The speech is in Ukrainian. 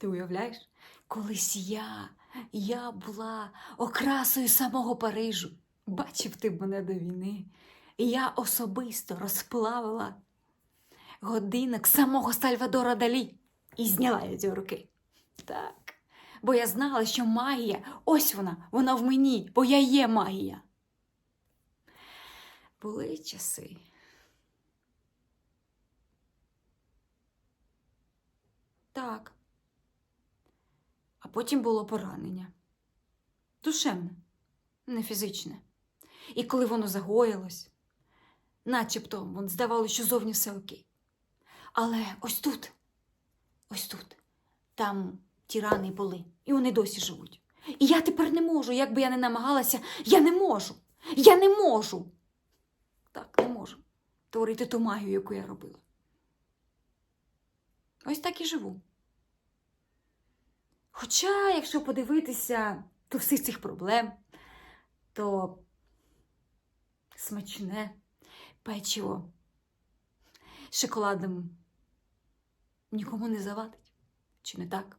Ти уявляєш? Колись я, я була окрасою самого Парижу. Бачив ти мене до війни. Я особисто розплавила годинник самого Сальвадора Далі і зняла від його руки. Так. Бо я знала, що магія, ось вона, вона в мені, бо я є магія. Були часи. Так. А потім було поранення. Душевне, не фізичне. І коли воно загоїлось, начебто вон, здавалося, що зовні все окей. Але ось тут, ось тут, там ті рани були, і вони досі живуть. І я тепер не можу, як би я не намагалася, я не можу. Я не можу. Так, не можу творити ту магію, яку я робила. Ось так і живу. Хоча, якщо подивитися до всіх цих проблем, то смачне печиво шоколадом нікому не завадить. Чи не так?